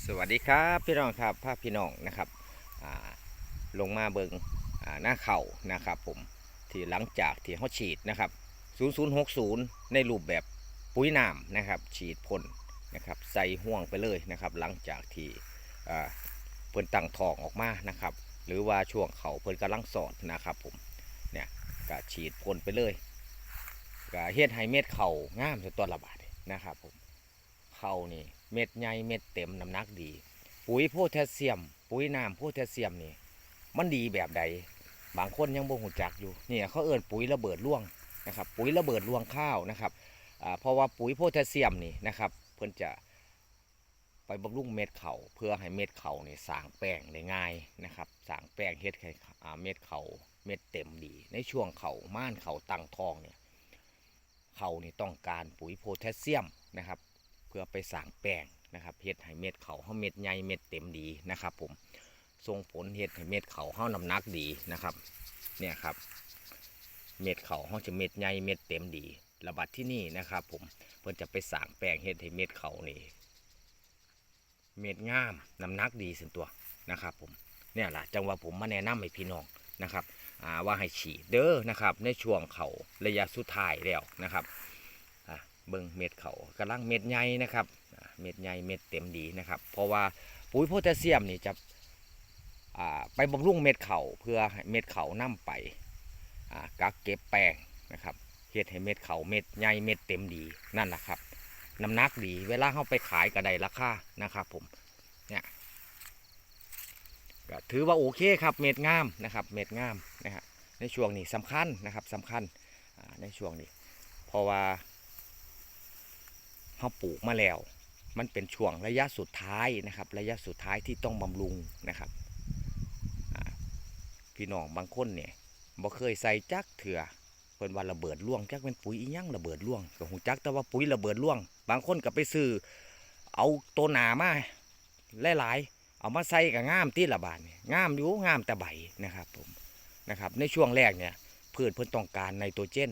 สวัสดีครับพี่น้องครับภาพพี่น้องนะครับลงมาเบิงหน้าเข่านะครับผมที่หลังจากที่เขาฉีดนะครับ 0060 ในรูปแบบปุ๋ยน้ำนะครับ ฉีดพ่นนะครับใส่ห่วงไปเลยนะครับ หลังจากที่เพิ่นตั้งทองออกมานะครับ หรือว่าช่วงเขาเพิ่นกำลังสอดนะครับผมเนี่ยก็ฉีดพ่นไปเลยก็เฮ็ดให้เม็ดเข่างามจนตัวระบาดนะครับผมเข้านี่ เม็ดใหญ่เม็ดเต็มน้ำหนักดี ปุ๋ยโพแทสเซียม ปุ๋ยน้ำโพแทสเซียมนี่ มันดีแบบใด บางคนยังบ่หูจักอยู่เนี่ยเขาเอิ้นปุ๋ยระเบิดร่วงนะครับ ปุ๋ยระเบิดร่วงข้าวนะครับเพราะว่าปุ๋ยโพแทสเซียมนี่นะครับ เพิ่นจะไปบำรุงเม็ดเขาเพื่อให้เม็ดเขานี่สางแป้งได้ง่ายนะครับสางแป้งเฮ็ดให้เม็ดเขาเม็ดเต็มดี ในช่วงเขาม่านเขาตั้งทองเนี่ยเขานี่ต้องการปุ๋ยโพแทสเซียมนะครับ พื่อไปสางแป้งนะครับเฮ็ดให้เม็ดเขาเฮาเม็ดใหญ่เม็ดเต็มดีนะครับผมส่งผลเฮ็ดให้เม็ดเขาเฮาน้ำหนักดีนะครับเนี่ยครับ เม็ดเขาเฮาจะเม็ดใหญ่เม็ดเต็มดี ระบาดที่นี่นะครับผมเพิ่นจะไปสางแป้งเฮ็ดให้เม็ดเขานี่เม็ดงามน้ำหนักดีสินตัวนะครับผมเนี่ยล่ะจังว่าผมมาแนะนำให้พี่น้องนะครับว่าให้ฉีดเด้อนะครับในช่วงเขาระยะสุดท้ายแล้วนะครับ เบิ่งเม็ดเขากำลังเม็ดใหญ่นะครับ เม็ดใหญ่เม็ดเต็มดีนะครับ เพราะว่าปุ๋ยโพแทสเซียมนี่จะไปบำรุงเม็ดเขาเพื่อเม็ดเขานํไปกักเก็บแป้งนะครับเฮ็ดให้เม็ดเขาเม็ดใหญ่เม็ดเต็มดีนั่นแหละครับน้ำหนักดีเวลาเขาไปขายก็ได้ราคานะครับผมเนี่ยก็ถือว่าโอเคครับเม็ดงามนะครับเม็ดงามนะฮะในช่วงนี้สำคัญนะครับสำคัญในช่วงนี้ เพราะว่า เขาปลูกมาแล้ว มันเป็นช่วงระยะสุดท้ายนะครับ ระยะสุดท้ายที่ต้องบำรุงนะครับพี่น้องบางคนเนี่ยบ่เคยใส่จักเถื่อเพิ่นว่าระเบิดล่วงจักเป็นปุ๋ยอีหยังระเบิดล่วงก็หูจักแต่ว่าปุ๋ยระเบิดล่วง บางคนก็ไปซื้อเอาตัวหนามาหลายๆเอามาใส่กับง่ามที่ละบาทนี่ามอยู่ง่ามแต่ใบนะครับผมนะครับ ในช่วงแรกเนี่ยพืชเพิ่นต้องการไนโตรเจน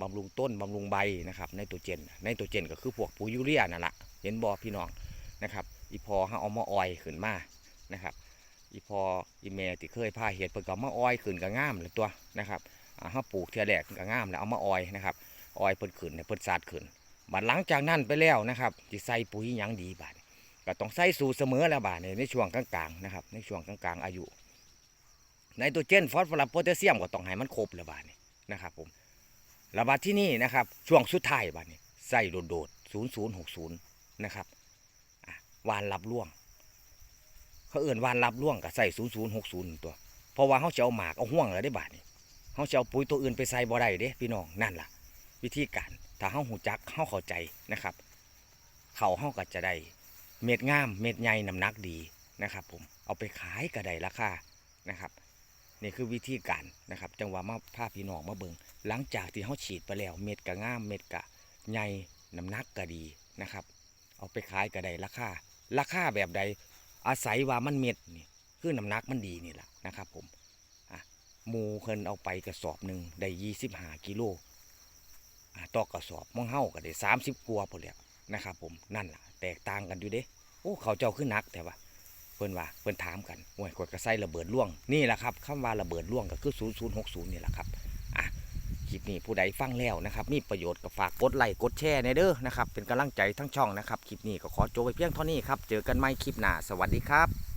บำรุงต้นบำรุงใบนะครับในตัวเจนในตัวเจนก็คือพวกปุ๋ยยูเรียนั่นแหละเห็นบอพี่น้องนะครับอีพอเขาเอามาออยขึ้นมานะครับอีพออีเมที่เคยพาเห็ดเปิดก็เอามาออยขึ้นก็งามเลยตัวนะครับอ่าปลูกเทียแรกก็งามแล้วเอามาออยนะครับออยเปิดขึ้นเนี่ยเปิดสาดขึ้นบัดหลังจากนั้นไปแล้วนะครับจะใส่ปุ๋ยยังดีบาดก็ต้องใส่สูเสมอแล้วบาดในช่วงกลางๆนะครับในช่วงกลางๆอายุไนโตรเจนฟอสฟอรัสโพแทสเซียมก็ต้องให้มันครบแล้วบาดนะครับผม ระบาดที่นี่นะครับ ช่วงสุดท้ายบัดนี้ใส่โดดๆ0060นะครับวานรับล่วง เขาเอื่นวานรับล่วงกับใส่0060ตัว เพราะว่าเขาจะเอาหมากเอาห่วงแล้วได้บาดนี้เขาจะเอาปุ๋ยตัวอื่นไปใส่บ่ได้เด้พี่น้องนั่นล่ะ วิธีการถ้าเขาหูจักเขาเข้าใจนะครับ เขาเขาก็จะได้เม็ดงาม เม็ดใหญ่น้ำหนักดีนะครับ ผมเอาไปขายก็ได้ราคานะครับ นี่คือวิธีการนะครับ จังหวะมาพาพี่น้องมาเบิงหลังจากที่เขาฉีดไปแล้ว เม็ดกะง่ามเม็ดกะใหญ่น้ำหนักก็ดีนะครับ เอาไปขายก็ได้ราคาราคาแบบใดอาศัยว่ามันเม็ดนี่คือน้ำหนักมันดีนี่แหละนะครับ ผมอะมูเพิ่นเอาไปกระสอบหนึ่งได้ยี่สิบห้ากิโลอะต่อกระสอบมองเฮ้าก็ได้สามสิบกว่าพอแล้วนะครับ ผมนั่นแหละแตกต่างกันอยู่เด้โอ้เขาเจ้าขึ้นนักแต่ว่า พิ่นว่าเพิ่นถามกันโอ้ยกดกระไสระเบิดล่วงนี่แหละครับคำว่าระเบิดล่วงก็คือ0060นี่แหละครับอะคลิปนี้ผู้ใดฟังแล้วนะครับ มีประโยชน์ก็ฝากกดไลค์กดแชร์ในเด้อนะครับเป็นกำลังใจทั้งช่องนะครับคลิปนี้ก็ขอจบไปเพียงเท่านี้ครับเจอกันใหม่คลิปหน้าสวัสดีครับ